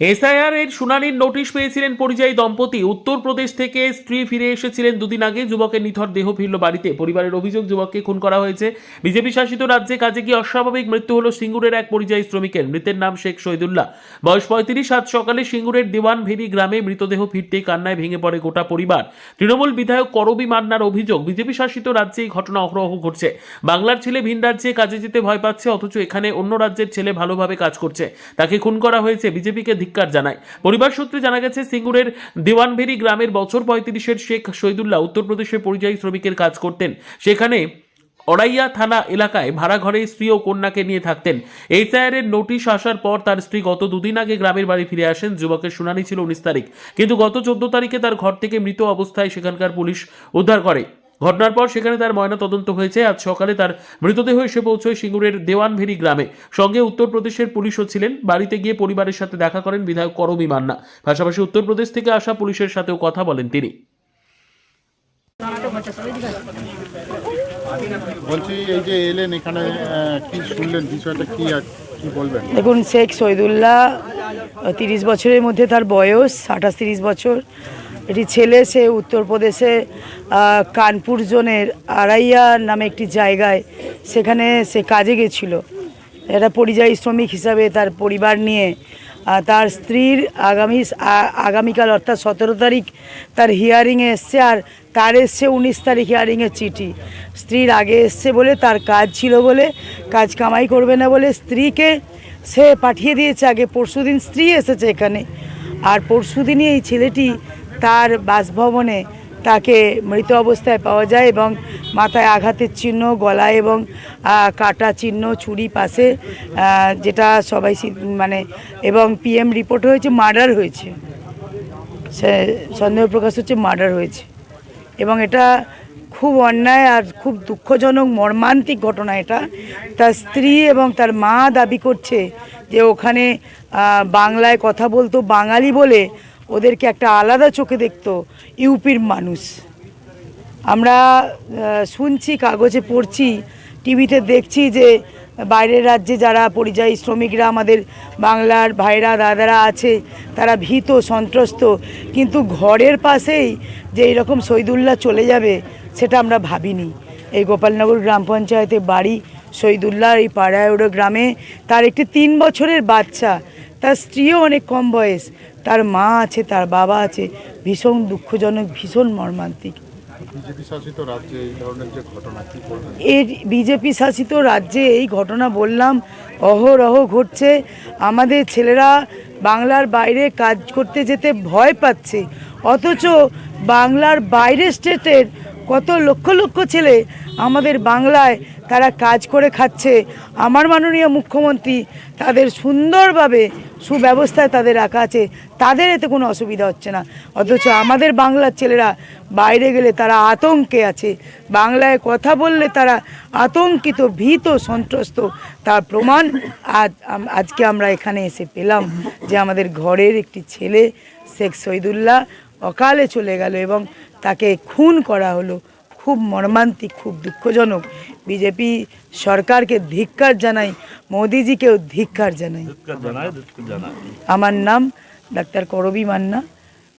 SIR এর শুনানির notice পেয়েছিলেন পরিযায়ী দম্পতি। উত্তরপ্রদেশ থেকে স্ত্রী ফিরে এসেছিলেন দুদিন আগে। যুবকের নিথর দেহ ফিরল বাড়িতে। পরিবারের অভিযোগ, যুবককে খুন করা হয়েছে। বিজেপি শাসিত রাজ্যে কাজে গিয়ে অস্বাভাবিক মৃত্যু হলো সিঙ্গুরের এক পরিযায়ী শ্রমিকের। মৃতের নাম শেখ শহীদুল্লাহ। বয়স পঁয়ত্রিশ সাত সকালে সিঙ্গুরের দিওয়ানভেরি গ্রামে মৃতদেহ ফিরতেই কান্নায় ভেঙে পড়ে গোটা পরিবার। তৃণমূল বিধায়ক করবি মান্নার অভিযোগ, বিজেপি শাসিত রাজ্যে এই ঘটনা অহরহ ঘটছে। বাংলার ছেলে ভিন রাজ্যে কাজে যেতে ভয় পাচ্ছে, অথচ এখানে অন্য রাজ্যের ছেলে ভালোভাবে কাজ করছে। তাকে খুন করা হয়েছে। বিজেপিকে ধিক্কার জানায়। পরিবার সূত্রে জানা গেছে, সিঙ্গুরের দেওয়ানভেরি গ্রামের বছর পঁয়ত্রিশের শেখ শহীদুল্লাহ উত্তরপ্রদেশের পরিযায়ী শ্রমিকের কাজ করতেন। সেখানে অড়াইয়া থানা এলাকায় ভাড়া ঘরে স্ত্রী ও কন্যাকে নিয়ে থাকতেন। এইচআইআর এর নোটিশ আসার পর তার স্ত্রী গত দুদিন আগে গ্রামের বাড়ি ফিরে আসেন। যুবকের শুনানি ছিল উনিশ তারিখ। কিন্তু গত চোদ্দ তারিখে তার ঘর থেকে মৃত অবস্থায় সেখানকার পুলিশ উদ্ধার করে। ঘটনার পর সেখানে তার ময়না তদন্ত হয়েছে। আজ সকালে তার মৃতদেহ এসে পৌঁছয় সিঙ্গুরের দেওয়ানভেরি গ্রামে। সঙ্গে উত্তরপ্রদেশের পুলিশও ছিলেন। বাড়িতে গিয়ে পরিবারের সাথে দেখা করেন বিধায়ক করবি মান্না। পাশাপাশি উত্তরপ্রদেশ থেকে আসা পুলিশের সাথেও কথা বলেন তিনি। বলছি এই যে এলেন এখানে কি শুনলেন? বিষয়টা কি কি বলবেন? দেখুন শেখ শহীদুল্লাহ তিরিশ বছরের মধ্যে তার বয়স আঠাশ তিরিশ বছর। এটি ছেলে, সে উত্তরপ্রদেশে কানপুর জোনের আড়াইয়া নামে একটি জায়গায় সেখানে সে কাজে গেছিল। এটা পরিযায়ী শ্রমিক হিসাবে তার পরিবার নিয়ে তার স্ত্রীর আগামী আগামীকাল অর্থাৎ সতেরো তারিখ তার হিয়ারিংয়ে এসছে আর তার এসছে উনিশ তারিখ হিয়ারিংয়ের চিঠি। স্ত্রীর আগে এসছে বলে তার কাজ ছিল বলে, কাজ কামাই করবে না বলে স্ত্রীকে সে পাঠিয়ে দিয়েছে। আগে পরশুদিন স্ত্রী এসেছে এখানে। আর পরশুদিনই এই ছেলেটি তার বাসভবনে তাকে মৃত অবস্থায় পাওয়া যায় এবং মাথায় আঘাতের চিহ্ন, গলায় এবং কাটা চিহ্ন, ছুরি পাশে যেটা সবাই মানে এবং পিএম রিপোর্ট হয়েছে, মার্ডার হয়েছে। সন্দেহ প্রকাশ হচ্ছে মার্ডার হয়েছে। এবং এটা খুব অন্যায় আর খুব দুঃখজনক, মর্মান্তিক ঘটনা এটা। তার স্ত্রী এবং তার মা দাবি করছে যে ওখানে বাংলায় কথা বলতো বাঙালি বলে ওদেরকে একটা আলাদা চোখে দেখতো ইউপির মানুষ। আমরা শুনছি, কাগজে পড়ছি, টিভিতে দেখছি যে বাইরের রাজ্যে যারা পরিযায়ী শ্রমিকরা, আমাদের বাংলার ভাইরা, দাদারা আছে, তারা ভীত, সন্ত্রস্ত। কিন্তু ঘরের পাশেই যে এরকম শহীদুল্লাহ চলে যাবে, সেটা আমরা ভাবিনি। এই গোপালনগর গ্রাম পঞ্চায়েতে বাড়ি শহীদুল্লাহ এই পাড়ায়ড়ো গ্রামে, তার একটি তিন বছরের বাচ্চা তার স্ত্রীও অনেক কম বয়স। তার মা আছে তার বাবা আছে। ভীষণ দুঃখজনক ভীষণ মর্মান্তিক। এই বিজেপি শাসিত রাজ্যে এই ঘটনা বললাম অহরহ ঘটছে। আমাদের ছেলেরা বাংলার বাইরে কাজ করতে যেতে ভয় পাচ্ছে। অথচ বাংলার বাইরে স্টেটের কত লক্ষ লক্ষ ছেলে আমাদের বাংলায় তারা কাজ করে খাচ্ছে। আমার মাননীয় মুখ্যমন্ত্রী তাদের সুন্দরভাবে সুব্যবস্থায় তাদের রাখা আছে। তাদের এতে কোনো অসুবিধা হচ্ছে না। অথচ আমাদের বাংলার ছেলেরা বাইরে গেলে তারা আতঙ্কে আছে। বাংলায় কথা বললে তারা আতঙ্কিত, ভীত, সন্ত্রস্ত। তার প্রমাণ আজ আজকে আমরা এখানে এসে পেলাম যে আমাদের ঘরের একটি ছেলে শেখ শহীদুল্লাহ অকালে চলে গেল এবং তাকে খুন করা হলো। খুব মর্মান্তিক, খুব দুঃখজনক। বিজেপি সরকারকে ধিক্কার জানাই মোদিজিকেও ধিক্কার জানাই। আমার নাম ডাক্তার করবি মান্না।